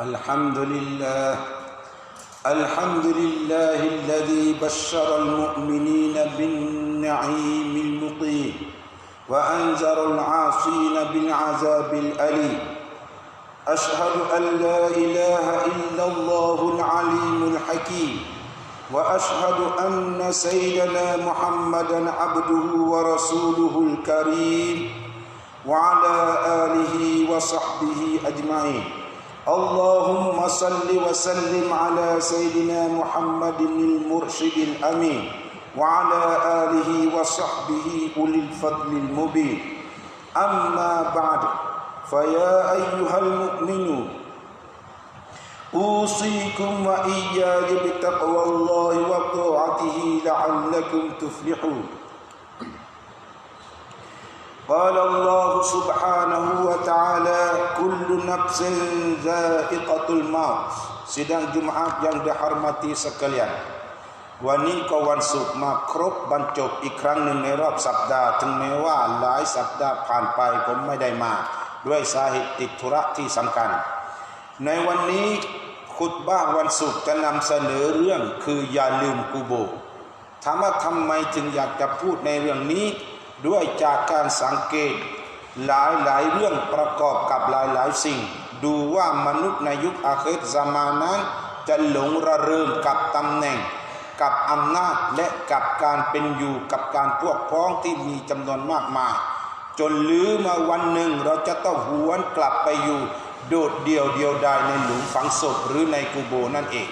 الحمد لله. الحمد لله الذي بشر المؤمنين بالنعيم المقيم وأنذر العاصين بالعذاب الأليم. أشهد أن لا إله إلا الله العليم الحكيم. وأشهد أن سيدنا محمدا عبده ورسوله الكريم وعلى آله وصحبه أجمعين. اللهم صل وسلم على سيدنا محمد المرشد الأمين وعلى آله وصحبه أولي الفضل المبين. أما بعد فيا أيها المؤمنون أوصيكم وإياي بتقوى الله وطاعته لعلكم تفلحون. قال الله سبحانه وتعالى كل نفس ذائقة الموت Sidang Jumaat yang dihormati sekalian วันนี้ก็วันศุกร์มาครบบรรจบอีกครั้งหนึ่งในรอบสัปดาห์ ถึงแม้ว่าหลายสัปดาห์ผ่านไปผมไม่ได้มา ด้วยสาเหตุติดธุระที่สำคัญ ในวันนี้ขุดบ้างวันศุกร์จะนำเสนอเรื่องคืออย่าลืมกูโบถามว่าทำไมจึงอยากจะพูดในเรื่องนี้ ด้วยจากการสังเกตหลายหลายเรื่องประกอบกับหลายหลายสิ่ง ดูว่ามนุษย์ในยุคอาคิรซามานั้นจะหลงระเริงกับตำแหน่ง กับอำนาจและกับการเป็นอยู่กับการพวกพ้องที่มีจำนวนมากมาย จนลือมาวันหนึ่งเราจะต้องหวนกลับไปอยู่ โดดเดี่ยวเดียวดายในหลุมฝังศพหรือในกูโบนั่นเอง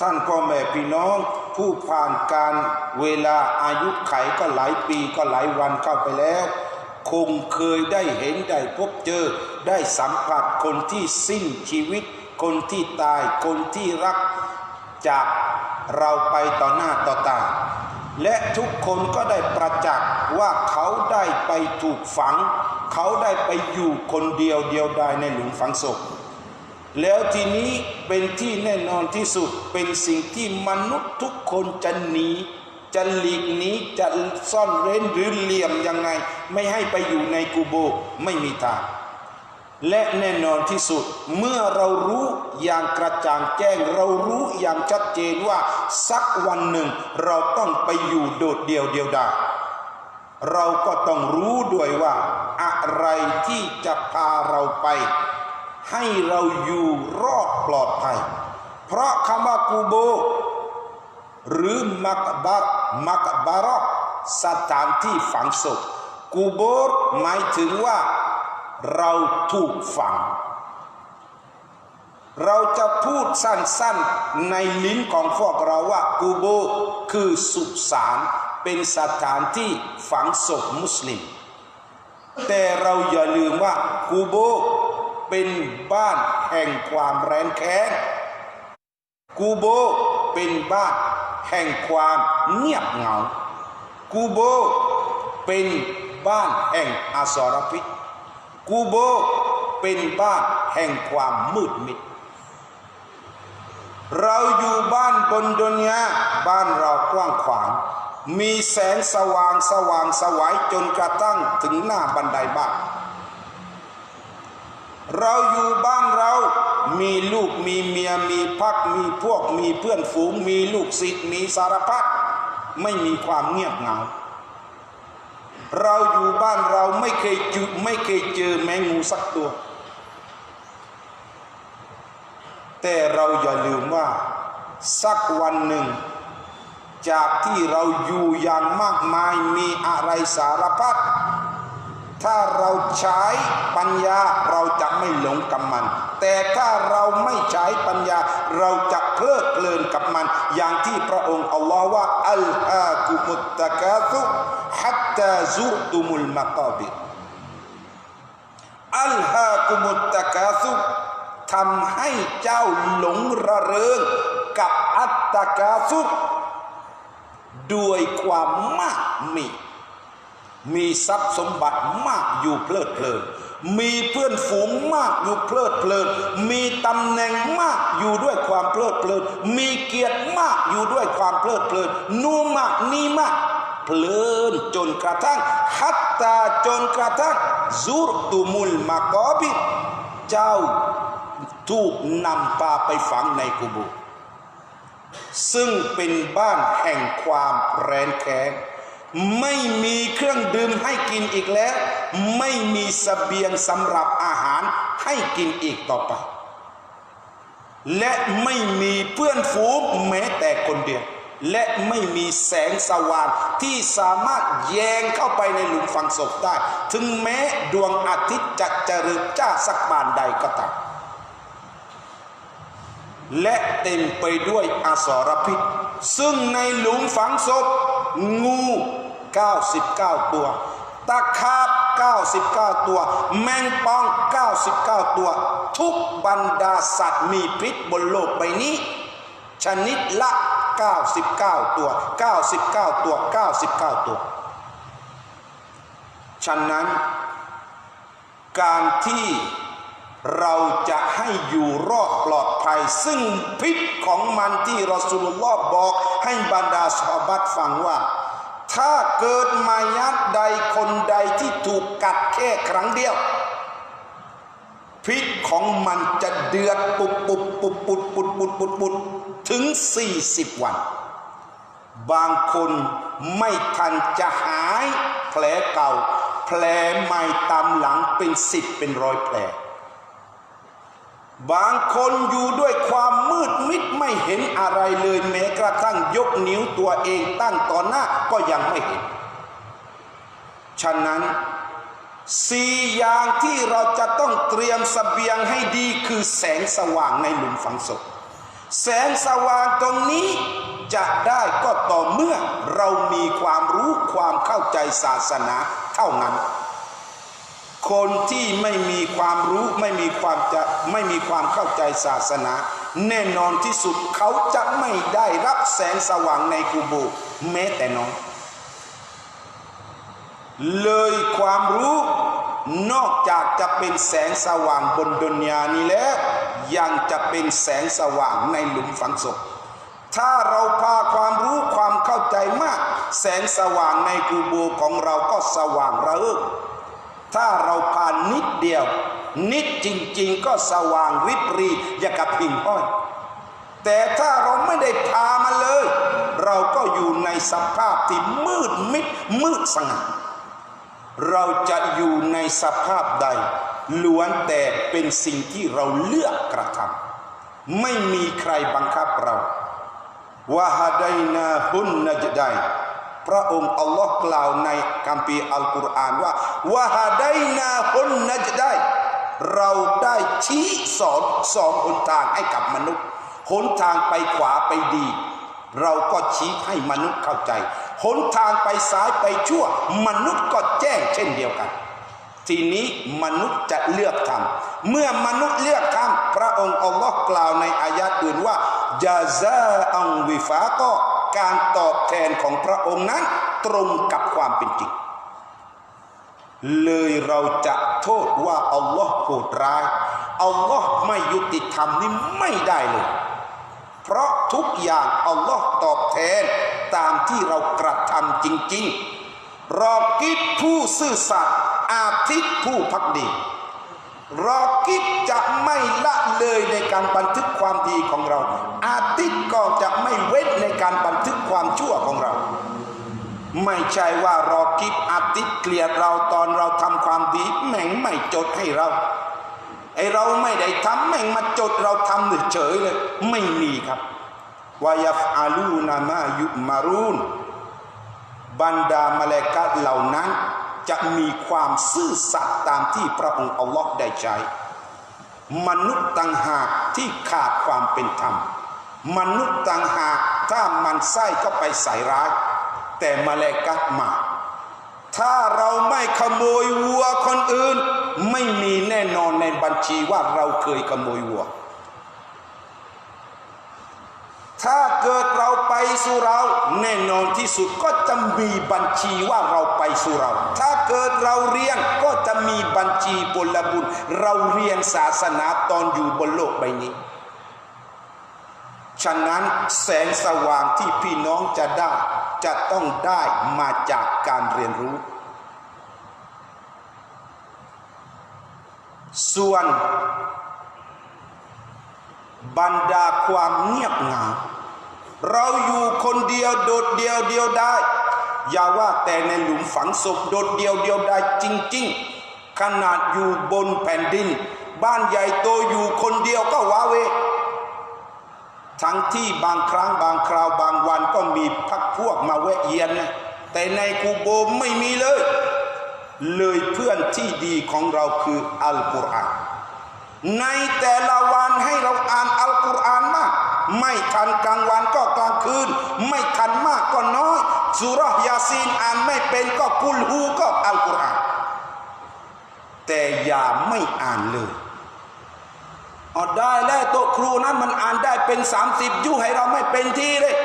ท่านพ่อแม่พี่น้อง ผู้ผ่านการเวลาอายุไขก็หลายปีก็หลายวันเข้าไปแล้ว คงเคยได้เห็นได้พบเจอได้สัมผัสคนที่สิ้นชีวิต คนที่ตายคนที่รักจากเราไปต่อหน้าต่อตา และทุกคนก็ได้ประจักษ์ว่าเขาได้ไปถูกฝัง เขาได้ไปอยู่คนเดียวเดียวดายในหลุมฝังศพ แล้วทีนี้เป็นที่แน่นอนที่สุดเป็นสิ่งที่มนุษย์ทุกคนจะหนีจะหลีกหนีจะซ่อนเร้นหรือเหลี่ยมยังไง ไม่ให้ไปอยู่ในกูโบไม่มีทางและแน่นอนที่สุดเมื่อเรารู้อย่างกระจ่างแจ้ง เรารู้อย่างชัดเจนว่าสักวันหนึ่ง เราต้องไปอยู่โดดเดี่ยวเดียวดายเราก็ต้องรู้ด้วยว่า อะไรที่จะพาเราไป ให้เราอยู่รอดปลอดภัย เพราะคำว่ากูโบ หรือมักบัตมักบารอกสถานที่ฝังศพกูโบหมายถึงว่าเราถูกฝัง เราจะพูดสั้นๆในลิ้นของพวกเราว่ากูโบคือสุสานเป็นสถานที่ฝังศพมุสลิม แต่เราอย่าลืมว่ากูโบ เป็นบ้านแห่งความแร้นแค้นกูโบเป็นบ้านแห่งความเงียบเหงา กูโบเป็นบ้านแห่งอสรพิษ กูโบเป็นบ้านแห่งความมืดมิด เราอยู่บ้านบนดุนยาบ้านเรากว้างขวาง มีแสงสว่างสว่างสวายจนกระทั่งถึงหน้าบันไดบ้าน เราอยู่บ้านเรา มีลูกมีเมียมีพักมีพวกมีเพื่อนฝูง มีลูกศิษย์มีสารพัดไม่มีความเงียบเหงา เราอยู่บ้านเราไม่เคยจุดไม่เคยเจอแมงงูสักตัว แต่เราอย่าลืมว่า สักวันหนึ่ง จากที่เราอยู่อย่างมากมายมีอะไรสารพัด ถ้าเราใช้ปัญญาเราจะไม่หลงกับมัน แต่ถ้าเราไม่ใช้ปัญญาเราจะเพลิดเพลินกับมัน อย่างที่พระองค์อัลลอฮ์ว่าอัลฮากุมุตตะกาตุฮัตตาซุตุมุลมะกาบิอัลฮากุมุตตะกาตุทำให้เจ้าหลงระเริงกับอัตตะกาซุด้วยความมากมี มีทรัพย์สมบัติมากอยู่เพลิดเพลิน มีเพื่อนฝูงมากอยู่เพลิดเพลิน มีตำแหน่งมากอยู่ด้วยความเพลิดเพลิน มีเกียรติมากอยู่ด้วยความเพลิดเพลิน นูมากนี่มากเพลินจนกระทั่งฮัตตาจนกระทั่งซูรตุมุลมากอบิเจ้าถูกนำพาไปฝังในกุโบร์ซึ่งเป็นบ้านแห่งความแรนแค้น ไม่มีเครื่องดื่มให้กินอีกแล้ว ไม่มีสเสบียงสำหรับอาหารให้กินอีกต่อไป และไม่มีเพื่อนฝูงแม้แต่คนเดียว และไม่มีแสงสว่างที่สามารถแยงเข้าไปในหลุมฝังศพได้ ถึงแม้ดวงอาทิตย์จะเจริญจ้าสักบานใดก็ตามและเต็มไปด้วยอสรพิษ ซึ่งในหลุมฝังศพงู 99 ตัว ตะขาบ 99 ตัว แมงป่อง 99 ตัว ทุกบรรดาสัตว์มีพิษบนโลกใบนี้ ชนิดละ 99 ตัว 99 ตัว 99 ตัว ฉะนั้น การที่ เราจะให้อยู่รอดปลอดภัย ซึ่งพิษของมันที่รอสุลลอฮ์บอก ให้บรรดาชาวบัตฟังว่า ถ้าเกิดมายัดใดคนใดที่ถูกกัดแค่ครั้งเดียว พิษของมันจะเดือดปุบปุบปุบปุดปุดปุดปุดปุดถึง 40 วัน บางคนไม่ทันจะหาย แผลเก่า แผลใหม่ตามหลังเป็นสิบเป็นร้อยแผล บางคนอยู่ด้วยความมืดมิดไม่เห็นอะไรเลยแม้กระทั่งยกนิ้วตัวเองตั้งต่อหน้าก็ยังไม่เห็น ฉะนั้นสี่อย่างที่เราจะต้องเตรียมสเสบียงให้ดีคือแสงสว่างในหลุมฝังศพ แสงสว่างตรงนี้จะได้ก็ต่อเมื่อเรามีความรู้ความเข้าใจศาสนาเท่านั้น คนที่ไม่มีความรู้ไม่มีความจะไม่มีความเข้าใจศาสนา แน่นอนที่สุดเขาจะไม่ได้รับแสงสว่างในกูโบแม้แต่น้อยเลยความรู้นอกจากจะเป็นแสงสว่างบนดุนยานี้แล้ว ยังจะเป็นแสงสว่างในหลุมฝังศพถ้าเราพาความรู้ความเข้าใจมาก แสงสว่างในกูโบของเราก็สว่างระเอิ ถ้าเราผ่านนิดเดียว นิดจริง ๆ ก็สว่างริบรีอย่างกับพิงห้อยแต่ถ้าเราไม่ได้พามาเลย เราก็อยู่ในสภาพที่มืดมิดมืดสงัดเราจะอยู่ในสภาพใด ล้วนแต่เป็นสิ่งที่เราเลือกกระทำไม่มีใครบังคับเราวะฮาดนาฮุนนจได พระองค์อัลลอฮ์กล่าวในคัมภีร์อัลกุรอานว่าวะฮาไดนาคนนัจได้ เราได้ชี้สอนสองหนทางให้กับมนุษย์หนทางไปขวาไปดี เราก็ชี้ให้มนุษย์เข้าใจหนทางไปซ้ายไปชั่ว มนุษย์ก็แจ้งเช่นเดียวกัน ทีนี้มนุษย์จะเลือกทำเมื่อมนุษย์เลือกทำพระองค์อัลลอฮ์กล่าวในอายะอื่นว่าจาซาอังวิฟาก็ การตอบแทนของพระองค์นั้นตรงกับความเป็นจริง เลยเราจะโทษว่าอัลลอฮ์โหดร้ายอัลลอฮ์ไม่ยุติธรรมนี่ไม่ได้เลย เพราะทุกอย่างอัลลอฮ์ตอบแทนตามที่เรากระทำจริง ๆ รอกิดผู้ซื่อสัตย์อาทิตย์ผู้พักดี รอกิดจะไม่ละเลยในการบันทึกความดีของเรา อาทิตย์ก็จะไม่เว้นในการบันทึกความชั่วของเรา ไม่ใช่ว่ารอกิบอาทิตย์เกลียดเราตอนเราทำความดี แม่งไม่จดให้เราไอเราไม่ได้ทำแม่งมาจดเราทำเฉยเลยไม่มีครับวายฟอาลูนามายุมารูนบรรดามาเลกัดเหล่านั้น จะมีความซื่อสัตย์ตามที่พระองค์อัลลอฮ์ได้ใช้ มนุษย์ต่างหากที่ขาดความเป็นธรรม มนุษย์ต่างหากถ้ามันไส้ก็ไปใส่ร้าย แต่มาเลกัดมา ถ้าเราไม่ขโมยวัวคนอื่น ไม่มีแน่นอนในบัญชีว่าเราเคยขโมยวัว ถ้าเกิดเราไปสู่เราแน่นอนที่สุดก็จะมีบัญชีว่าเราไปสู่เรา ถ้าเกิดเราเรียนก็จะมีบัญชีผลบุญ เราเรียนศาสนาตอนอยู่บนโลกใบนี้ ฉะนั้นแสงสว่างที่พี่น้องจะได้ จะต้องได้มาจากการเรียนรู้ ส่วนบรรดาความเงียบเหงา เราอยู่คนเดียวโดดเดียวเดียวได้ อย่าว่าแต่ในหลุมฝังศพโดดเดียวเดียวได้จริง ๆ ขนาดอยู่บนแผ่นดิน บ้านใหญ่โตอยู่คนเดียวก็ว้าเว ทั้งที่บางครั้งบางคราวบางวันก็มีพักพวกมาแวะเยียนนะแต่ในกูโบไม่มีเลย เลยเพื่อนที่ดีของเราคืออัลกุรอานในแต่ละวันให้เราอ่านอัลกุรอานมาก ไม่ทันกลางวันก็กลางคืน ไม่ทันมากก็น้อยสุรยาซีนอ่านไม่เป็นก็กุลฮูก็อัลกุรอานแต่อย่าไม่อ่านเลยอได้แล้วโต๊ะครูนั้นมันอ่านได้เป็น 30 ยุให้เราไม่เป็นที่เลย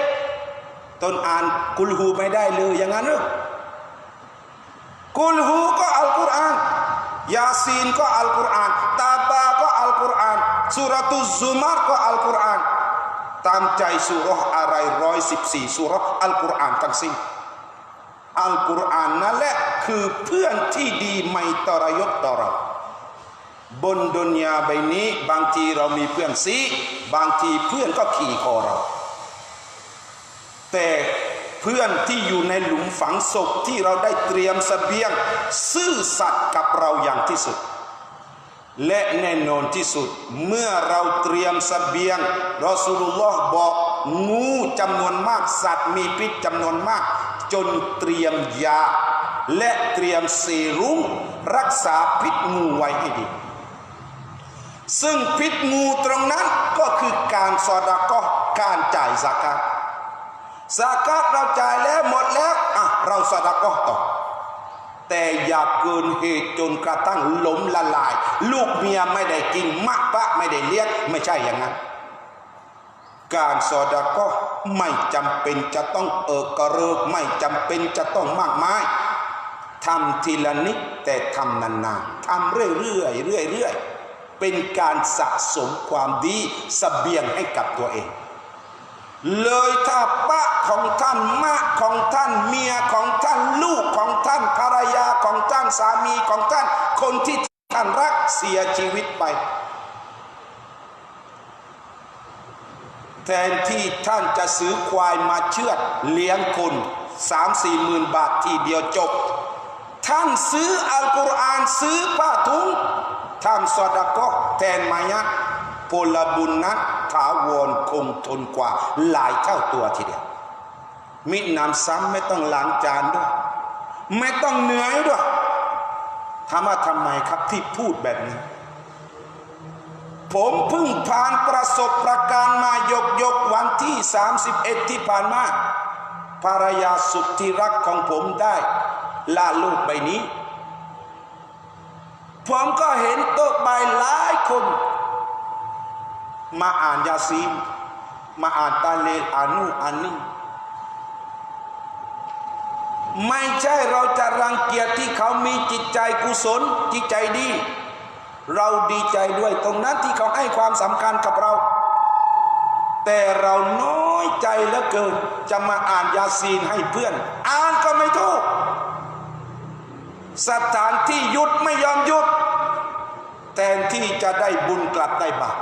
ตนอ่านกุลฮูไม่ได้เลยอย่างนั้นหรือกุลฮูก็อัลกุรอานยาซีนก็อัลกุรอานตาบาก็อัลกุรอานสุรตุซุมารก็อัลกุรอาน ตามใจสุรห์อะไรร้อยสิบสี่สุรห์อัลกุรอานทั้งสิ้นอัลกุรอานนั่นแหละคือเพื่อนที่ดีไม่ตรยศต่อเราบนดุนยาใบนี้บางทีเรามีเพื่อนซีบางทีเพื่อนก็ขี่คอเรา แต่เพื่อนที่อยู่ในหลุมฝังศพที่เราได้เตรียมสเสบียง ซื่อสัตย์กับเราอย่างที่สุด และแน่นอนที่สุด เมื่อเราเตรียมสเสบียงรอสูลุลลอฮ์บอกงูจำนวนมากสัตว์มีพิษจำนวนมาก จนเตรียมยา และเตรียมเซรุ่มรักษาพิษงูไว้ให้ดี ซึ่งพิษงูตรงนั้นก็คือการสอดาก็การจ่ายสากาสากาเราจ่ายแล้วหมดแล้วอะเราสอดาก็ต่อ แต่อย่าเกินเหตุจนกระทั่งล้มละลาย ลูกเมียไม่ได้กินมะปะไม่ได้เลี้ยงไม่ใช่อย่างนั้น การสอดาก็ไม่จำเป็นจะต้องเออกระเริกไม่จำเป็นจะต้องมากมายทำทีละนิดแต่ทำนานๆทำเรื่อยๆเรื่อยๆเป็นการสะสมความดีสเสบียงให้กับตัวเอง เลยถ้าปะของท่านมะของท่านเมียของท่านลูกของท่านภรรยาของท่านสามีของท่าน คนที่ท่านรักเสียชีวิตไป แทนที่ท่านจะซื้อควายมาเชือดเลี้ยงคนสามสี่หมื่นบาททีเดียวจบ ท่านซื้ออัลกุรอานซื้อผ้าถุงท่านสอดก็แทนมายัดพลบุญนั้น ถาวรคงทนกว่าหลายเท่าตัวทีเดียวมินำซ้ำไม่ต้องล้างจานด้วย ไม่ต้องเหนื่อยด้วยถามว่าทำไมครับที่พูดแบบนี้ ผมเพิ่งผ่านประสบประการมายกยกวันที่ 31 ที่ผ่านมาภรรยาสุดที่รักของผมได้ลาลูกใบนี้ ผมก็เห็นโต๊ะใบหลายคน มาอ่านยาซีนมาอ่านตาเลอ่านนู่นอ่านนี่ไม่ใช่เราจะรังเกียจที่เขามีจิตใจกุศลจิตใจดี เราดีใจด้วยตรงนั้นที่เขาให้ความสำคัญกับเรา แต่เราน้อยใจเหลือเกิน จะมาอ่านยาซีนให้เพื่อน อ่านก็ไม่ถูกสถานที่หยุดไม่ยอมหยุดแทนที่จะได้บุญกลับได้บาป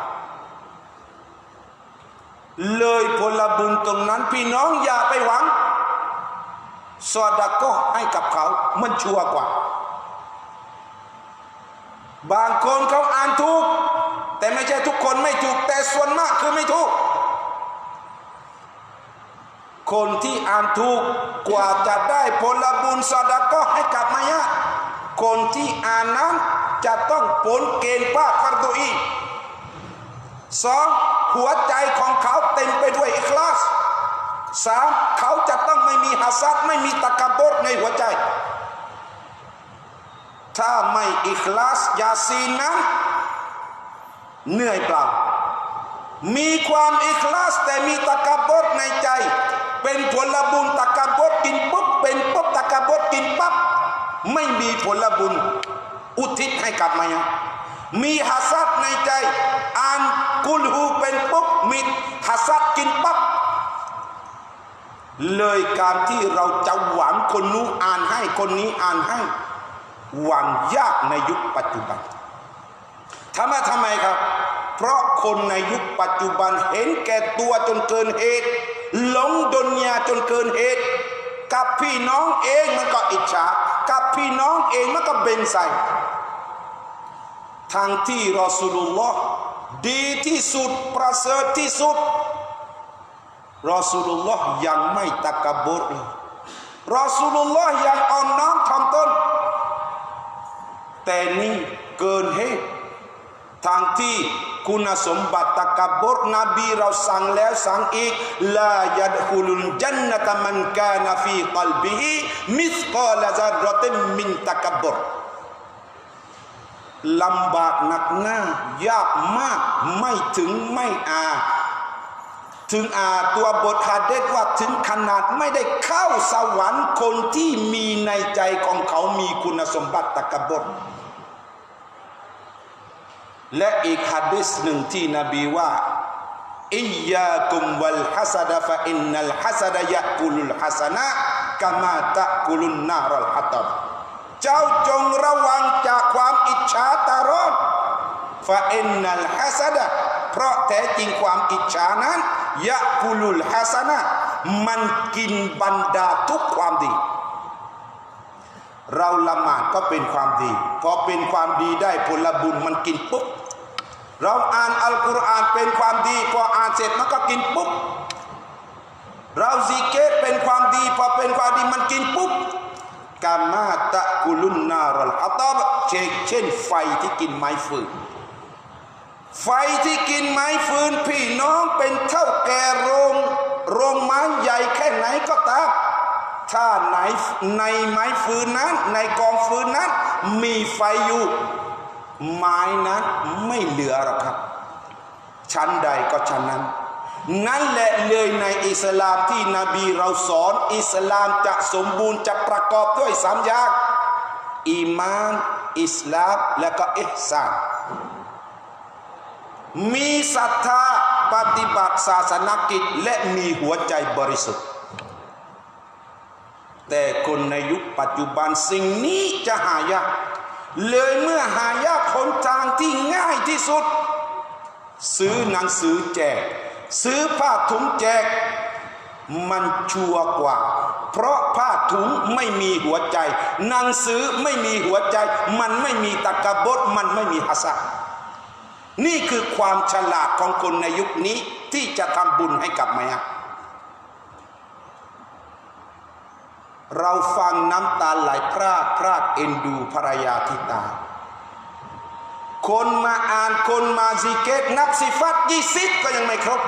เลยผลบุญตรงนั้น พี่น้องอย่าไปหวังสอดาก็ให้กับเขา มันชัวร์กว่า บางคนเขาอ่านถูก แต่ไม่ใช่ทุกคนไม่ถูก แต่ส่วนมากคือไม่ถูก คนที่อ่านถูกกว่าจะได้ผลบุญสอดาก็ให้กับมายะคนที่อ่านนั้นจะต้องผลเกณฑ์ป้าฟัรดุอีสอง หัวใจของเขาเต็มไปด้วยอิคลาสสามเขาจะต้องไม่มีฮัสัดไม่มีตะกบดในหัวใจ ถ้าไม่อิคลาสยาซีนนั้นเหนื่อยเปล่า มีความอิคลาสแต่มีตะกบดในใจ เป็นผลบุญตะกบดกินปุ๊บเป็นปุ๊บตะกบดกินปั๊บไม่มีผลบุญ อุทิศให้กับมายะมีฮัสัดในใจอ่าน กุลฮูเป็นปุ๊บมีฮัสัดกินปั๊บเลยการที่เราจะหวังคนนู้นอ่านให้คนนี้อ่านให้ หวังยากในยุคปัจจุบันทำไมทำไมครับ เพราะคนในยุคปัจจุบันเห็นแก่ตัวจนเกินเหตุหลงดุนยาจนเกินเหตุ กับพี่น้องเองมันก็อิจฉา กับพี่น้องเองมันก็เบนใส่ทางที่รอสูลุลลอฮ์ ดีที่สุดประเสริฐที่สุดรอสูลุลลอฮ์ยังไม่ตะกบรเลยรอสูลุลลอฮ์ยังอ่อนน้อมถ่อมตนแต่นี่เกินเหตุทางที่คุณสมบัติตะกบรนบีเราสั่งแล้วสั่งอีกลายัดคุลุนจันนตมันกานาฟีกลบิฮิมิสกอลซารติมมินตะกบร ลำบากหนักหน้ายากมากไม่ถึงไม่อาจถึงอาตัวบทฮะเดษว่าถึงขนาดไม่ได้เข้าสวรรค์คนที่มีในใจของเขามีคุณสมบัติตะกบรและอีกฮะดิษหนึ่งที่นบีว่าอิยากุมวัลฮัสดะฟะอินนัลฮัสดะยะกุลุลฮัสนะกามาตะกุลุนนารัลฮัตับ เจ้าจงระวังจากความอิจฉาตารอนฟะอินนัลฮัสดะเพราะแท้จริงความอิจฉานั้นยะกุลุลฮัสนะมันกินบรรดาทุกความดี เราละหมาดก็เป็นความดี พอเป็นความดีได้ผลบุญมันกินปุ๊บเราอ่านอัลกุรอานเป็นความดี พออ่านเสร็จมันก็กินปุ๊บเราซีเกตเป็นความดี พอเป็นความดีมันกินปุ๊บ กามาตะกุลุนนารลอัตบเช่นเช่น ไฟที่กินไม้ฟืน ไฟที่กินไม้ฟืน พี่น้องเป็นเท่าแก่โรงโรงไม้ใหญ่แค่ไหนก็ตามถ้าไหนในไม้ฟืนนั้น ในกองฟืนนั้น มีไฟอยู่ ไม้นั้นไม่เหลือหรอกครับ ชั้นใดก็ชั้นนั้น นั่นแหละเลยในอิสลามที่นบีเราสอนอิสลามจะสมบูรณ์จะประกอบด้วยสามอย่างอีมานอิสลามและก็อิหซานมีศรัทธาปฏิบัติศาสนกิจและมีหัวใจบริสุทธิ์ แต่คนในยุคปัจจุบันสิ่งนี้จะหายากเลยเมื่อหายากคนทางที่ง่ายที่สุด ซื้อหนังสือแจก ซื้อผ้าถุงแจก มันชัวร์กว่า เพราะผ้าถุงไม่มีหัวใจ หนังสือไม่มีหัวใจ มันไม่มีตะกบดมันไม่มีฮัสะนี่คือความฉลาดของคนในยุคนี้ที่จะทำบุญให้กับมายะเราฟังน้ำตาไหลพรากพรากเอ็นดูภรรยาที่ตาย คนมาอ่านคนมาซิเกตนับสิฟัตยี่สิบก็ยังไม่ครบ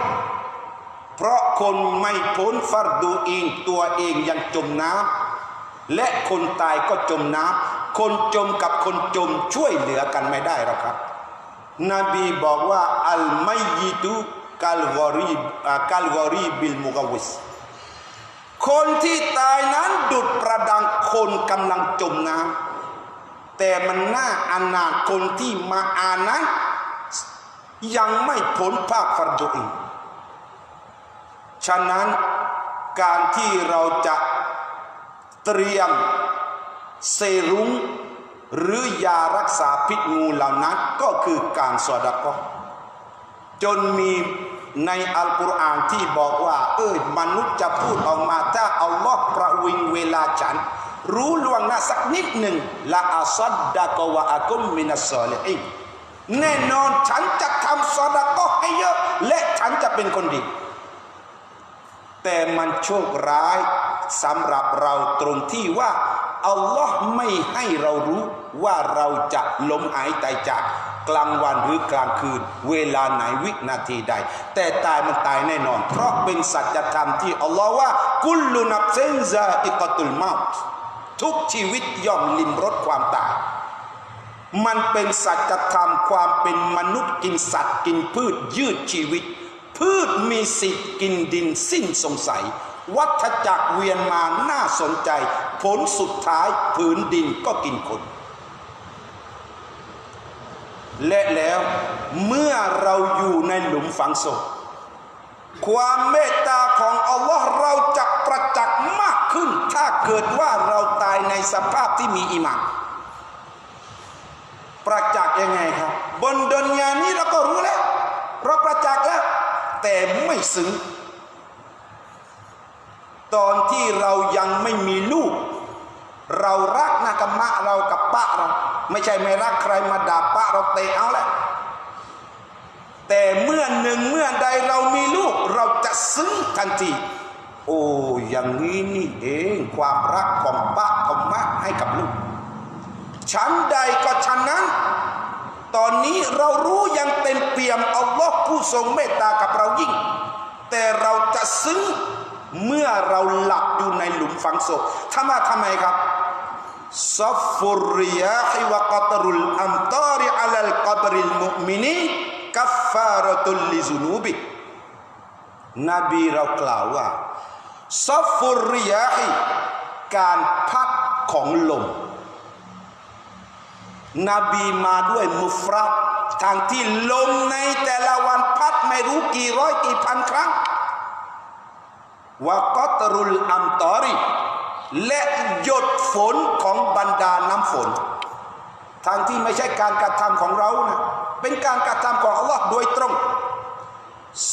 เพราะคนไม่พ้นฟัรดูเองตัวเองยังจมน้ำและคนตายก็จมน้ำคนจมกับคนจมช่วยเหลือกันไม่ได้หรอกครับ นบีบอกว่าอัลไมยิตุกัลวอรีกัลวอรีบิลมุกวิสคนที่ตายนั้นดุดประดังคนกำลังจมน้ำ แต่มันน่าอนาคนที่มาอ่านนั้น ยังไม่พ้นภาคฟัรดุอีกฉะนั้นการที่เราจะเตรียมเซรุ้งหรือยารักษาพิษงูเหล่านั้นก็คือการสวดกอจนมีในอัลกุรอานที่บอกว่า เอ้ยมนุษย์จะพูดออกมาถ้าอัลลอฮ์ประวิงเวลาฉัน รู้ล่วงหน้าสักนิดหนึ่งละอัสัดดะกวะอากุมมินัสซอลิฮินแน่นอนฉันจะทำสอดกอให้เยอะ และฉันจะเป็นคนดี แต่มันโชคร้ายสำหรับเราตรงที่ว่าอัลลอฮ์ไม่ให้เรารู้ว่าเราจะล้มหายตายจากกลางวันหรือกลางคืน เวลาไหนวินาทีใด แต่ตายมันตายแน่นอน เพราะเป็นสัจธรรมที่อัลลอฮ์ว่า กุลลุนับเซนซาอิกตุลมาต ทุกชีวิตย่อมลิมรสความตาย มันเป็นสัจธรรมความเป็นมนุษย์กินสัตว์กินพืชยืดชีวิต พืชมีสิทธิ์กินดินสิ้นสงสัย วัฏจักรเวียนมาน่าสนใจ ผลสุดท้ายผืนดินก็กินคนและแล้วเมื่อเราอยู่ในหลุมฝังศพ ความเมตตาของอัลลอฮ์เราจะประจักษ์มากขึ้น ถ้าเกิดว่าเราตายในสภาพที่มีอิมานประจักษ์ยังไงครับ บนดุนยานี้เราก็รู้แล้ว เราประจักษ์แล้ว แต่ไม่ซึ้งตอนที่เรายังไม่มีลูก เรารักนะกับมะเรากับปะเรา ไม่ใช่ไม่รักใครมาด่าปะเราเตะเอาแหละ แต่เมื่อหนึ่งเมื่อใดเรามีลูกเราจะซึ้งทันทีโอ้อย่างนี้นี่เองความรักของปะของมะให้กับลูกชั้นใดก็ชั้นนั้น ตอนนี้เรารู้ยังเต็มเปี่ยมอัลลอฮ์ผู้ทรงเมตตากับเรายิ่ง แต่เราจะซึ้งเมื่อเราหลับอยู่ในหลุมฝังศพทำไมทำไมครับซัฟฟุริยาฮิวะกัตรุลอัมตาริอัลลกัตริลมุมินี กัฟฟารตุลลิซุนูบินบีเรากล่าวว่าซัฟฟุริยาฮิการพัดของลม นบีมาด้วยมุฟรัดทางที่ลมในแต่ละวันพัดไม่รู้กี่ร้อยกี่พันครั้งวากอตรุลอัมตอริ และหยดฝนของบรรดาน้ำฝน ทางที่ไม่ใช่การกระทำของเรานะ เป็นการกระทำของอัลลอฮ์โดยตรง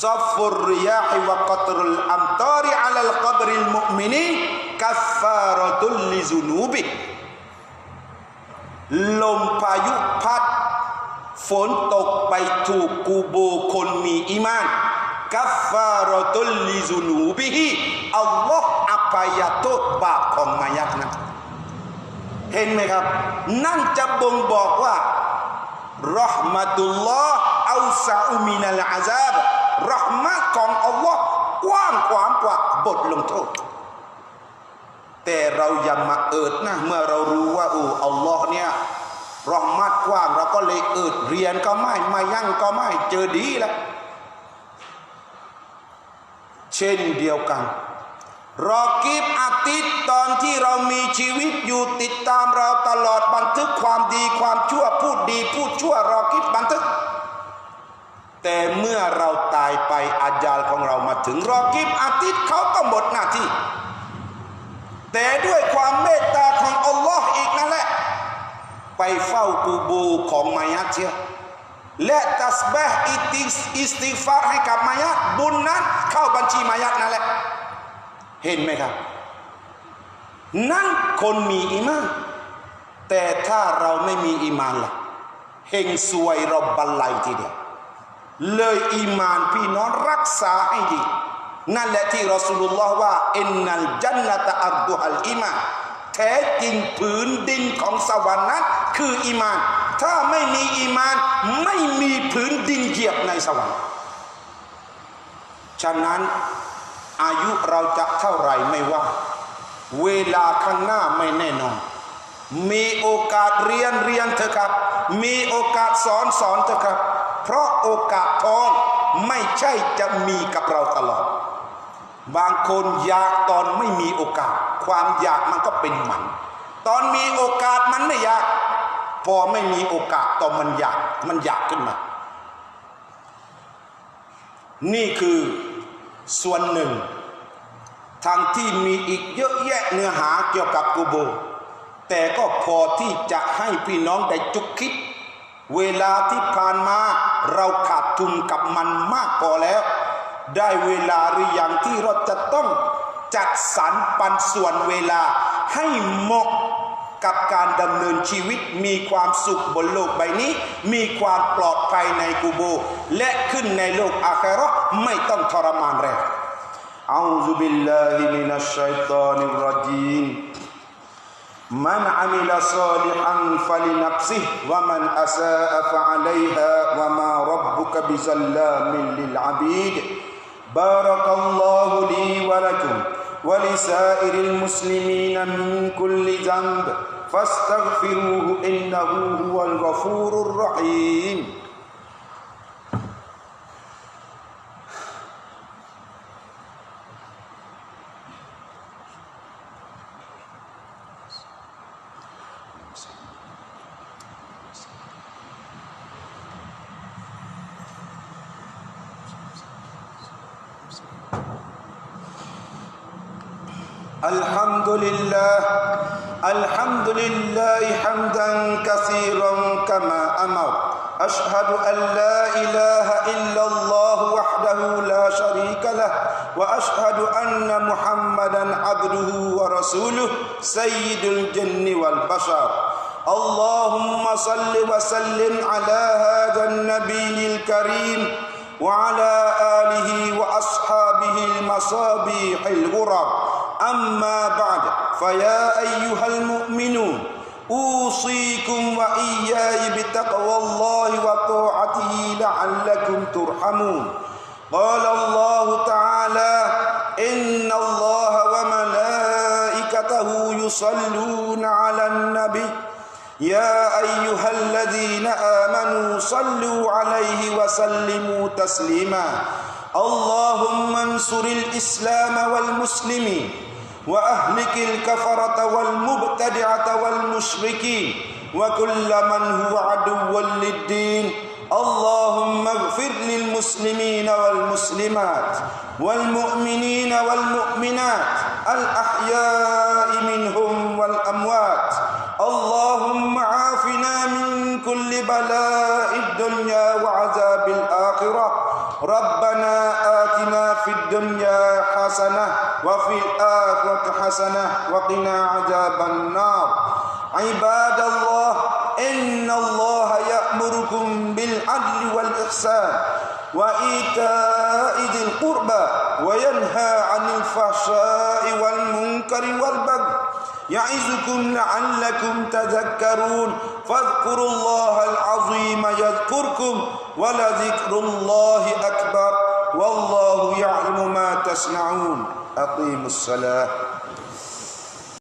ซัฟฟุริยาฮิวากอตรุลอัมตอริอัลลกับริลมุมินีกัฟฟารตุลลิซุนูบิลมพายุพัด ฝนตกไปถูกกูโบคนมีอีมานกัฟฟารตุลลิซุนูบิฮิอัลลอฮ์อภัยโทษบาปของมายักนั้นเห็นไหมครับ นั่นจะบ่งบอกว่า รหมตุลลอฮ์อัลซาอุมินัลอาซาบรหมะของอัลลอฮ์กว้างขวางกว่าบทลงโทษ แต่เราอย่ามาเอิดนะเมื่อเรารู้ว่าอูอัลลอฮ์เนี่ยรอมัดกว้างเราก็เลยเอิดเรียนก็ไม่มายั่งก็ไม่เจอดีแล้วเช่นเดียวกัน รอกีบอาทิตย์ตอนที่เรามีชีวิตอยู่ติดตามเราตลอดบันทึกความดีความชั่วพูดดีพูดชั่วรอกีบบันทึก แต่เมื่อเราตายไปอาญาของเรามาถึงรอกีบอาทิตย์เขาก็หมดหน้าที่ แต่ด้วยความเมตตาของอัลลอฮ์อีกนั่นแหละ ไปเฝ้ากูบูของมายัดเชียและตัสบะอิติสอิสติฟารให้กับมายัดบุญนั้นเข้าบัญชีมายัดนั่นแหละ เห็นไหมครับ นั่นคนมีอีมานแต่ถ้าเราไม่มีอีมานล่ะเฮงซวยเราบันไลทีเดียวเลยอีมานพี่น้องรักษาให้ดี นั่นแหละที่รอสูลุลลอฮ์ว่าอินนัลจันนตะอับดุฮัลอีมานแท้จริงผืนดินของสวรรค์นั้นคืออีมาน ถ้าไม่มีอีมาน ไม่มีผืนดินเหยียบในสวรรค์ฉะนั้น อายุเราจะเท่าไหร่ไม่ว่า เวลาข้างหน้าไม่แน่นอน มีโอกาสเรียนเรียนเถอะครับ มีโอกาสสอนสอนเถอะครับ เพราะโอกาสทองไม่ใช่จะมีกับเราตลอด บางคนอยากตอนไม่มีโอกาส ความอยากมันก็เป็นหมัน ตอนมีโอกาสมันไม่อยาก พอไม่มีโอกาสตอนมันอยากมันอยากขึ้นมา นี่คือ ส่วนหนึ่ง ทางที่มีอีกเยอะแยะเนื้อหาเกี่ยวกับกูโบ แต่ก็พอที่จะให้พี่น้องได้จุกคิด เวลาที่ผ่านมาเราขาดทุนกับมันมากพอแล้ว ได้เวลาหรือยังที่เราจะต้องจัดสรรปันส่วนเวลาให้เหมาะ กับการดำเนินชีวิตมีความสุขบนโลกใบนี้ มีความปลอดภัยในกูโบ และขึ้นในโลกอาคราไม่ต้องทรมานแรงอาอุซุบิลลาฮิมินัชชัยตานิรจีนมันอามิลซาลิฮันฟลินับซิห์วะมันอาซาอฟะอัลัยฮะวะมารับบุกบิซัลลามิลลิลอาบีดบารักัลลอฮุลีวะลักุม ولسائر المسلمين من كل ذنب فاستغفروه إنه هو الغفور الرحيم الحمد لله الحمد لله حمدا كثيرا كما أمر. أشهد أن لا إله إلا الله وأشهد أن محمدا عبده ورسوله سيد الجن والبشر. اللهم صل وسلم على هذا النبي الكريم وعلى آله وأصحابه المصابيح الغرر أما بعد فيا أيها المؤمنون أوصيكم وإياي بتقوى الله وطاعته لعلكم ترحمون. قال الله تعالى إن الله وملائكته يصلون على النبي. يا أيها الذين آمنوا صلوا عليه وسلموا تسليما. اللهم انصر الإسلام والمسلمين. وأهلك الكفرة والمبتدعة والمشركين وكل من هو عدو للدين. اللهم اغفر للمسلمين والمسلمات والمؤمنين والمؤمنات الأحياء منهم والأموات. اللهم عافنا من كل بلاء الدنيا وعذاب الآخرة. ربنا آتنا في الدنيا حسنة وفي الآخرة حسنة وقنا عذاب النار. عباد الله إن الله يأمركم بالعدل والإحسان وإيتاء ذي القربى وينهى عن الفحشاء والمنكر والبغي يعظكم لعلكم تذكرون. فاذكروا الله العظيم يذكركم ولذكر الله أكبر. والله يعلم ما تصنعون. أقيموا الصلاة.